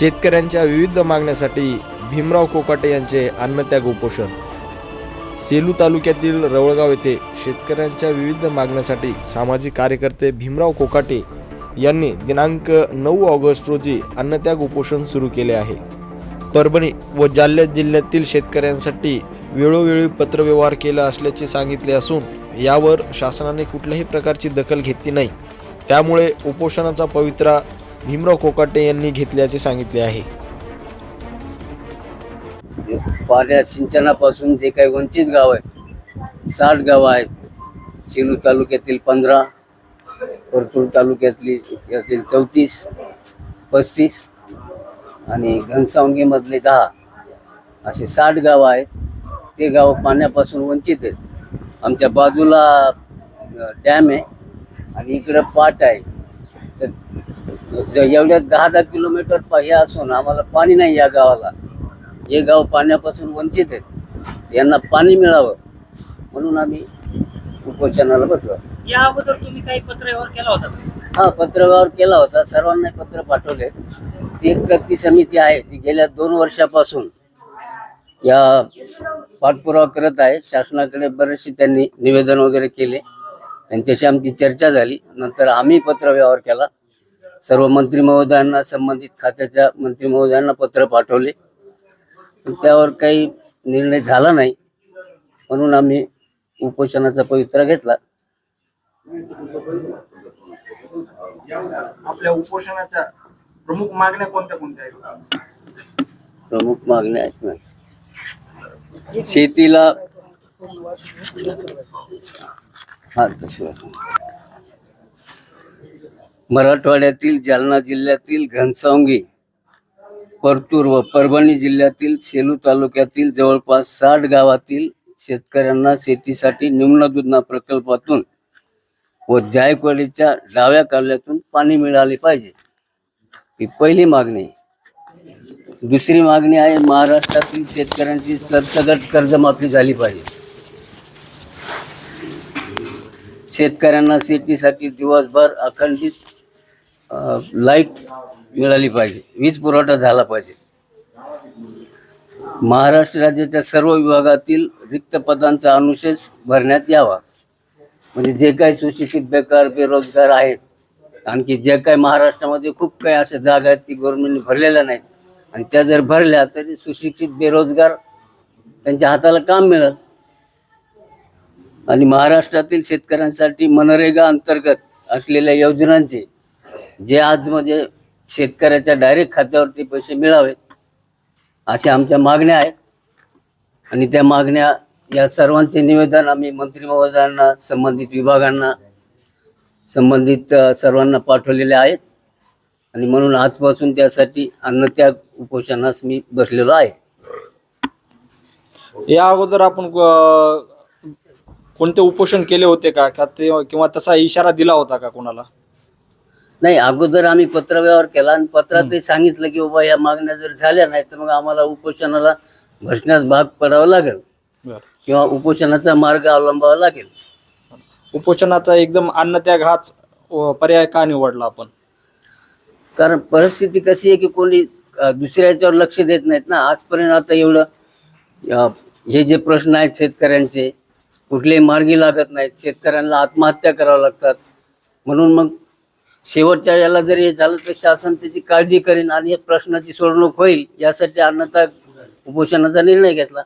शेतकऱ्यांच्या विविध मागण्यासाठी भीमराव कोकाटे यांचे अन्नत्याग उपोषण. सेलू तालुक्यातील रवळगाव येथे शेतकऱ्यांच्या विविध मागण्यासाठी सामाजिक कार्यकर्ते भीमराव कोकाटे यांनी दिनांक नऊ ऑगस्ट रोजी अन्नत्याग उपोषण सुरू केले आहे. परभणी व जालना जिल्ह्यातील शेतकऱ्यांसाठी वेळोवेळी पत्रव्यवहार केला असल्याचे सांगितले असून यावर शासनाने कुठल्याही प्रकारची दखल घेतली नाही. त्यामुळे उपोषणाचा पवित्रा भीमराव कोकाटे यांनी घेतल्याचे सांगितले आहे. पाण्या सिंचनापासून जे काही वंचित गाव आहे साठ गावं आहेत सेलू तालुक्यातील पंधरा परतूर तालुक्यातली यातील चौतीस पस्तीस आणि घनसावंगीमधले दहा असे साठ गावं आहेत. ते गाव पाण्यापासून वंचित आहेत. आमच्या बाजूला डॅम आहे आणि इकडं पाट आहे. एवढ्या दहा दहा किलोमीटर हे असून आम्हाला पाणी नाही या गावाला. हे गाव पाण्यापासून वंचित आहेत यांना पाणी मिळावं म्हणून आम्ही उपोषणाला बसलो. या अगोदर तुम्ही काही पत्रव्यवहार केला होता? हा पत्रव्यवहार केला होता. सर्वांना पत्र पाठवले. ती एक व्यक्ती समिती आहे. ती गेल्या दोन वर्षापासून या पाठपुरावा करत आहे. शासनाकडे बरेचसे त्यांनी निवेदन वगैरे केले. त्यांच्याशी आमची चर्चा झाली. नंतर आम्ही पत्रव्यवहार केला. सर्व मंत्री महोदयांना संबंधित खात्याच्या मंत्री महोदयांना पत्र पाठवले. त्यावर काही निर्णय झाला नाही. म्हणून आम्ही उपोषणाचा पवित्रा घेतला. आपल्या उपोषणाच्या प्रमुख मागण्या कोणत्या कोणत्या आहेत? प्रमुख मागण्या आहेत ना. शेतीला हा तशी मराठवाड्यातील जालना जिल्ह्यातील घनसावंगी परतूर व परभणी जिल्ह्यातील सेलू तालुक्यातील जवळपास साठ गावातील शेतकऱ्यांना शेतीसाठी निम्न दुधना प्रकल्पातून व जायकवाडीच्या डाव्या काल्यातून पाणी मिळाले पाहिजे. ही पहिली मागणी. दुसरी मागणी आहे महाराष्ट्रातील शेतकऱ्यांची सरसगट कर्जमाफी झाली पाहिजे. शेतकऱ्यांना शेतीसाठी दिवसभर अखंडित लाइट मिळाली पाहिजे. वीज पुरवठा झाला पाहिजे. महाराष्ट्र राज्याच्या सर्व विभागातील रिक्त पदांचा अनुशेष भरण्यात यावा. म्हणजे जे काही सुशिक्षित बेकार बेरोजगार आहेत आणखी जे काही महाराष्ट्रामध्ये खूप काही अशा जागा आहेत की गव्हर्नमेंटने भरलेल्या नाहीत आणि त्या जर भरल्या तरी सुशिक्षित बेरोजगार त्यांच्या हाताला काम मिळेल. आणि महाराष्ट्रातील शेतकऱ्यांसाठी मनरेगा अंतर्गत असलेल्या योजनांचे जे आज म्हणजे शेतकऱ्याच्या डायरेक्ट खात्यावरती पैसे मिळावेत अशा आमच्या मागण्या आहेत. आणि त्या मागण्या या सर्वांचे निवेदन आम्ही मंत्री महोदयांना संबंधित विभागांना संबंधित सर्वांना पाठवलेले आहेत. आणि म्हणून आजपासून त्यासाठी अन्नत्याग उपोषणास मी बसलेलो आहे. या अगोदर आपण कोणते उपोषण केले होते का? का ते किंवा तसा इशारा दिला होता का कोणाला? नाही अगोदर आम्ही पत्रव्यवहार केला आणि पत्रातही सांगितलं की बाबा या मागण्या जर झाल्या नाही तर मग आम्हाला उपोषणाला बसण्यास भाग पडावं लागेल किंवा उपोषणाचा मार्ग अवलंबावा लागेल. उपोषणाचा एकदम अन्नत्याग हाच पर्याय का निवडला आपण? कारण परिस्थिती कशी आहे की कोणी दुसऱ्या याच्यावर लक्ष देत नाहीत ना. आजपर्यंत आता एवढं हे जे प्रश्न आहेत शेतकऱ्यांचे कुठलेही मार्गी लागत नाहीत. शेतकऱ्यांना आत्महत्या कराव्या लागतात. म्हणून मग शेवटच्या याला जरी हे झालं तर शासन त्याची काळजी करेन आणि या प्रश्नाची सोडवणूक होईल यासाठी अन्नता उपोषणाचा निर्णय घेतला.